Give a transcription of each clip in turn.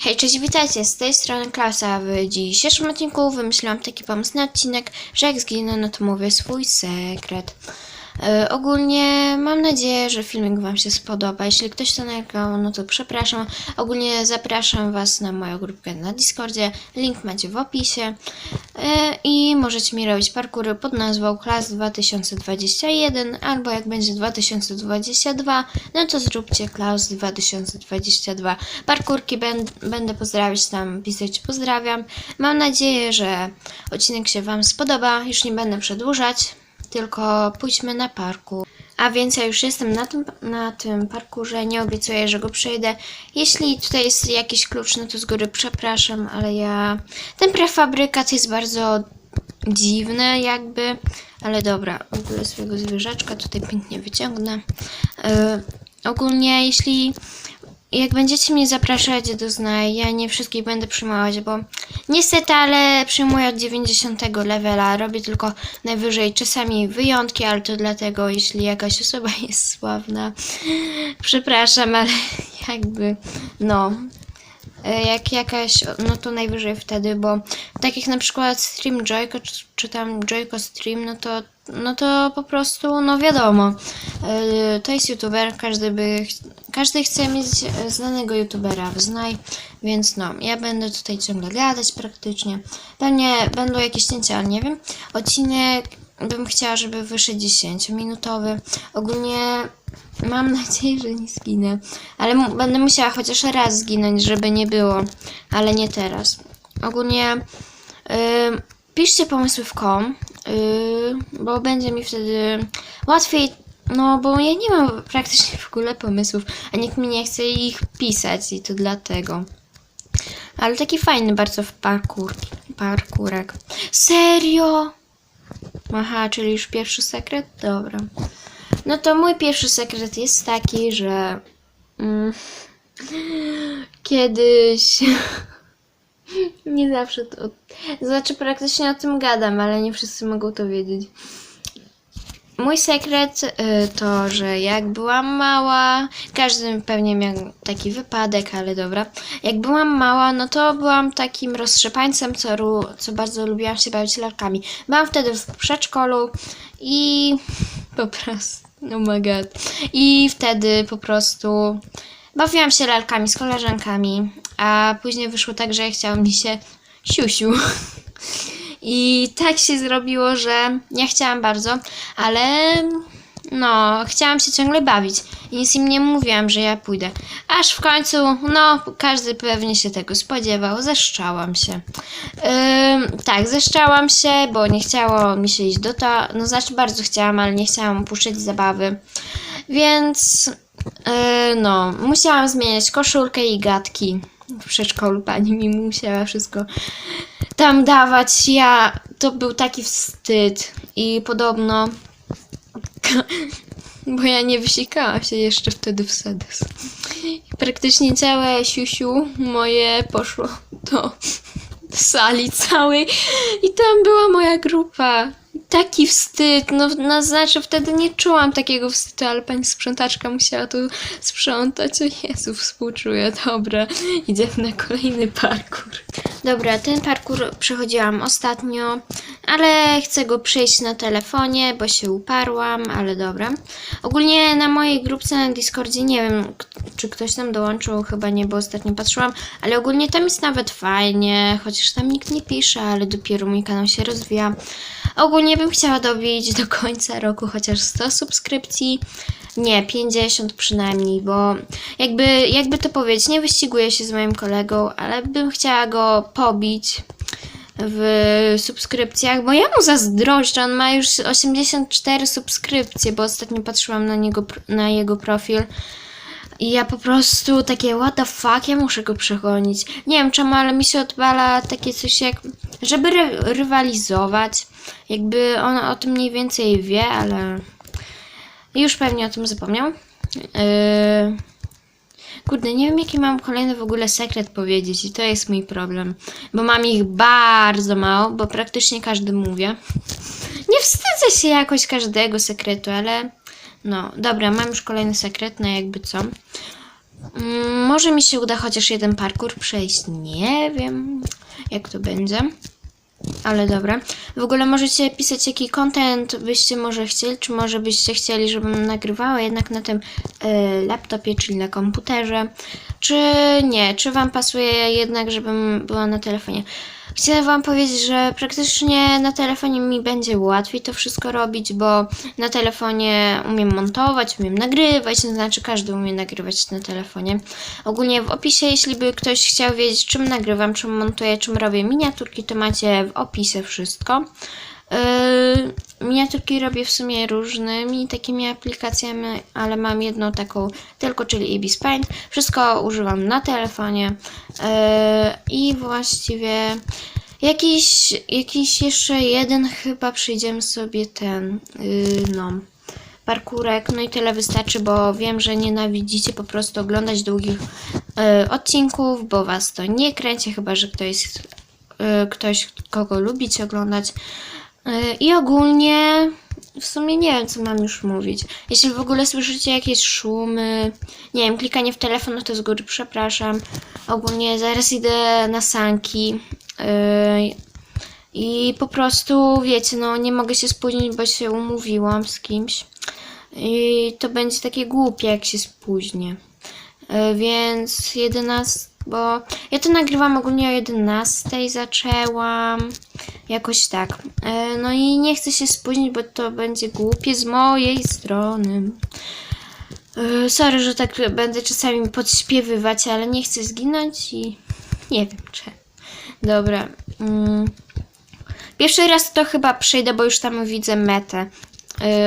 Hej, cześć, witajcie, z tej strony Klausa. W dzisiejszym odcinku wymyśliłam taki pomysł na odcinek, że jak zginę, no to mówię swój sekret. E, ogólnie mam nadzieję, że filmik Wam się spodoba. Jeśli ktoś to nagrał, no to przepraszam. Ogólnie zapraszam Was na moją grupkę na Discordzie. Link macie w opisie. E, I możecie mi robić parkury pod nazwą Klas 2021 albo jak będzie 2022, no to zróbcie Klaus 2022. Parkurki będę pozdrawiać tam, pisać pozdrawiam. Mam nadzieję, że odcinek się Wam spodoba. Już nie będę przedłużać, tylko pójdźmy na parku. A więc ja już jestem na tym, na tym parkurze, nie obiecuję, że go przejdę. Jeśli tutaj jest jakiś klucz, no to z góry przepraszam, ale ja... Ten prefabrykat jest bardzo dziwny jakby, ale dobra, w ogóle swojego zwierzaczka tutaj pięknie wyciągnę. Yy, ogólnie jeśli jak będziecie mnie zapraszać do znaj, ja nie wszystkich będę przyjmować, bo niestety, ale przyjmuję od 90 levela, robię tylko najwyżej czasami wyjątki, ale to dlatego, jeśli jakaś osoba jest sławna, przepraszam, ale jakby, no, E, jak jakaś, no to najwyżej wtedy, bo tak jak na przykład Stream Joyko, czy, czy tam Joyko Stream, no to, no to po prostu, no wiadomo, e, to jest youtuber, każdy by, każdy chce mieć e, znanego youtubera w znaj, więc no, ja będę tutaj ciągle gadać praktycznie, pewnie będą jakieś cięcia, ale nie wiem, odcinek bym chciała, żeby wyszedł 10-minutowy, ogólnie Mam nadzieję, że nie zginę. Ale będę musiała chociaż raz zginąć, żeby nie było. Ale nie teraz. Ogólnie ym, piszcie pomysły w kom, yy, bo będzie mi wtedy łatwiej. No, bo ja nie mam praktycznie w ogóle pomysłów, a nikt mi nie chce ich pisać i to dlatego. Ale taki fajny bardzo w parkour, parkurek. Serio? Aha, czyli już pierwszy sekret? Dobra. No to mój pierwszy sekret jest taki, że mm, kiedyś nie zawsze to. Znaczy, praktycznie o tym gadam, ale nie wszyscy mogą to wiedzieć. Mój sekret y, to, że jak byłam mała, każdy pewnie miał taki wypadek, ale dobra. Jak byłam mała, no to byłam takim roztrzepańcem, co, ru, co bardzo lubiłam się bawić lalkami. Byłam wtedy w przedszkolu i po prostu, oh my god. I wtedy po prostu bawiłam się lalkami z koleżankami, a później wyszło tak, że chciałam mi się siusiu. I tak się zrobiło, że ja chciałam bardzo, ale no, chciałam się ciągle bawić. I nic im nie mówiłam, że ja pójdę. Aż w końcu, no, każdy pewnie się tego spodziewał, zeszczałam się. Tak, zeszczałam się, bo nie chciało mi się iść do to. No, znaczy bardzo chciałam, ale nie chciałam opuszczać zabawy. Więc, yy, no, musiałam zmieniać koszulkę i gadki. W przedszkolu pani mi musiała wszystko tam dawać. Ja, to był taki wstyd. I podobno, bo ja nie wysikałam się jeszcze wtedy w sedes. Praktycznie całe siusiu moje poszło do sali całej i tam była moja grupa. Taki wstyd, no, no znaczy wtedy nie czułam takiego wstydu, ale pani sprzątaczka musiała tu sprzątać. O Jezu, współczuję. Dobra, idziemy na kolejny parkour. Dobra, ten parkour przechodziłam ostatnio, ale chcę go przejść na telefonie, bo się uparłam, ale dobra. Ogólnie na mojej grupce na Discordzie nie wiem, czy ktoś tam dołączył, chyba nie, bo ostatnio patrzyłam, ale ogólnie tam jest nawet fajnie, chociaż tam nikt nie pisze, ale dopiero mój kanał się rozwija. Ogólnie bym chciała dobić do końca roku chociaż 100 subskrypcji. Nie, 50 przynajmniej, bo jakby, jakby to powiedzieć, nie wyściguję się z moim kolegą, ale bym chciała go pobić w subskrypcjach, bo ja mu zazdroszczę, on ma już 84 subskrypcje, bo ostatnio patrzyłam na niego, na jego profil. I ja po prostu takie, what the fuck, ja muszę go przegonić. Nie wiem czemu, ale mi się odwala takie coś jak, żeby ry- rywalizować. Jakby on o tym mniej więcej wie, ale już pewnie o tym zapomniał. Yy... Kurde, nie wiem jaki mam kolejny w ogóle sekret powiedzieć i to jest mój problem. Bo mam ich bardzo mało, bo praktycznie każdy mówię. Nie wstydzę się jakoś każdego sekretu, ale no, dobra, mam już kolejny sekret, na jakby co. Mm, Może mi się uda chociaż jeden parkour przejść. Nie wiem, jak to będzie. Ale dobra. W ogóle możecie pisać, jaki content byście może chcieli, czy może byście chcieli, żebym nagrywała jednak na tym y, laptopie, czyli na komputerze, czy nie, czy wam pasuje jednak, żebym była na telefonie. Chcę wam powiedzieć, że praktycznie na telefonie mi będzie łatwiej to wszystko robić, bo na telefonie umiem montować, umiem nagrywać, to znaczy każdy umie nagrywać na telefonie. Ogólnie w opisie, jeśli by ktoś chciał wiedzieć, czym nagrywam, czym montuję, czym robię miniaturki, to macie w opisie wszystko. Yy, miniaturki robię w sumie różnymi takimi aplikacjami, ale mam jedną taką tylko, czyli Ibis Paint. Wszystko używam na telefonie yy, i właściwie jakiś, jakiś jeszcze jeden chyba przyjdziemy sobie ten, yy, no, parkurek, no i tyle wystarczy, bo wiem, że nienawidzicie po prostu oglądać długich yy, odcinków, bo was to nie kręci, chyba, że ktoś y, ktoś, kogo lubicie oglądać. Y, I ogólnie w sumie nie wiem, co mam już mówić. Jeśli w ogóle słyszycie jakieś szumy, nie wiem, klikanie w telefon, no to z góry przepraszam. Ogólnie zaraz idę na sanki. y, I po prostu, wiecie, no nie mogę się spóźnić, bo się umówiłam z kimś. I to będzie takie głupie, jak się spóźnię. E, Więc 11, bo ja to nagrywam ogólnie o 11 zaczęłam. Jakoś tak. E, No i nie chcę się spóźnić, bo to będzie głupie z mojej strony. E, Sorry, że tak będę czasami podśpiewywać, ale nie chcę zginąć i nie wiem czy. Dobra. Mm. Pierwszy raz to chyba przejdę, bo już tam widzę metę.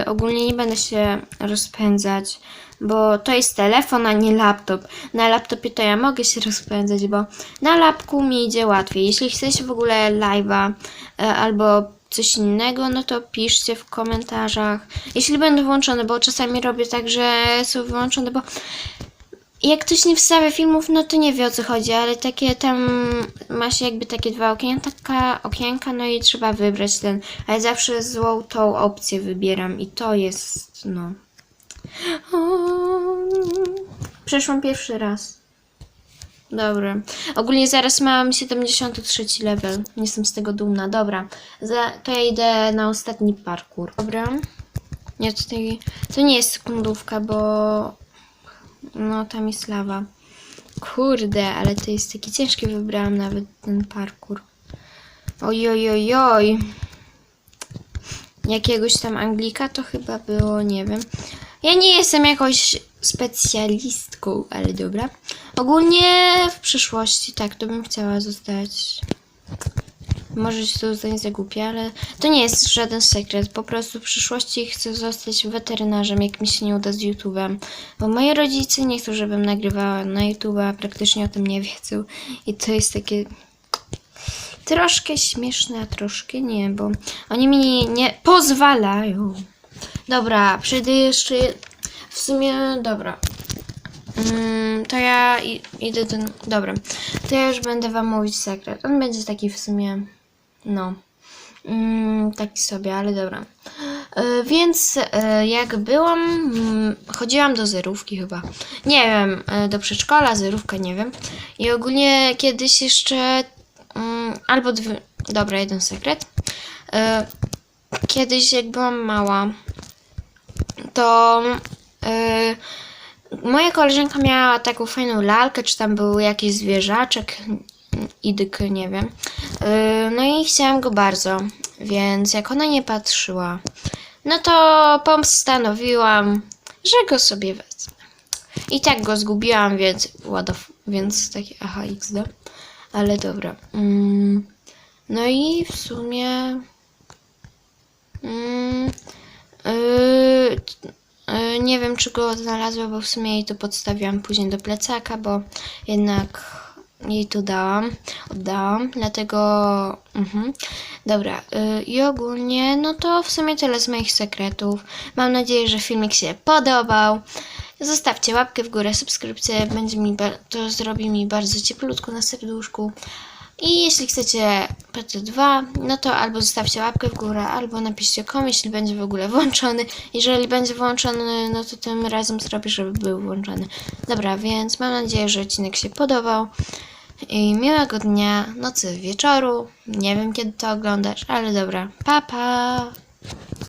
Y, ogólnie nie będę się rozpędzać, bo to jest telefon, a nie laptop. Na laptopie to ja mogę się rozpędzać, bo na lapku mi idzie łatwiej. Jeśli chcecie w ogóle live'a y, albo coś innego, no to piszcie w komentarzach. Jeśli będą włączone, bo czasami robię tak, że są wyłączone, bo jak ktoś nie wstawia filmów, no to nie wie o co chodzi, ale takie tam ma się jakby takie dwa okienka, okienka, no i trzeba wybrać ten. A ja zawsze złą tą opcję wybieram i to jest, no. Przeszłam pierwszy raz. Dobra. Ogólnie zaraz mam 73 level. Nie jestem z tego dumna. Dobra. Za, to ja idę na ostatni parkour. Dobra. Nie, tutaj, to nie jest sekundówka, bo no, tam jest lawa. Kurde, ale to jest taki ciężki, wybrałam nawet ten parkour. Oj, oj, oj, oj. Jakiegoś tam Anglika to chyba było, nie wiem. Ja nie jestem jakąś specjalistką, ale dobra. Ogólnie w przyszłości tak, to bym chciała zostać. Może się to zdanie za głupie, ale to nie jest żaden sekret. Po prostu w przyszłości chcę zostać weterynarzem, jak mi się nie uda z YouTube'em. Bo moi rodzice nie chcą, żebym nagrywała na YouTube'a, praktycznie o tym nie wiedzą. I to jest takie troszkę śmieszne, a troszkę nie, bo oni mi nie pozwalają. Dobra, przejdę jeszcze. W sumie, dobra. Mm, to ja idę do. Dobra. To ja już będę wam mówić sekret. On będzie taki w sumie. No. Mm, taki sobie, ale dobra. E, więc e, jak byłam, mm, chodziłam do zerówki chyba. Nie wiem, e, do przedszkola, zerówka, nie wiem. I ogólnie kiedyś jeszcze. Albo dwie. Dobra, jeden sekret. Kiedyś, jak byłam mała, to. E, Moja koleżanka miała taką fajną lalkę, czy tam był jakiś zwierzaczek, idyk, nie wiem. Yy, No i chciałam go bardzo, więc jak ona nie patrzyła, no to postanowiłam, że go sobie wezmę. I tak go zgubiłam, więc ładow, więc takie aha xd. Ale dobra. Mm, No i w sumie... Mm, yy, Nie wiem, czy go znalazła, bo w sumie jej to podstawiłam później do plecaka, bo jednak jej to dałam, oddałam, dlatego mhm. dobra, y, i ogólnie, no to w sumie tyle z moich sekretów. Mam nadzieję, że filmik się podobał. Zostawcie łapkę w górę, subskrypcję, będzie mi, to zrobi mi bardzo cieplutko na serduszku. I jeśli chcecie PT2, no to albo zostawcie łapkę w górę, albo napiszcie kom, jeśli będzie w ogóle włączony. Jeżeli będzie włączony, no to tym razem zrobię, żeby był włączony. Dobra, więc mam nadzieję, że odcinek się podobał. I miłego dnia, nocy, wieczoru. Nie wiem kiedy to oglądasz, ale dobra. Pa pa!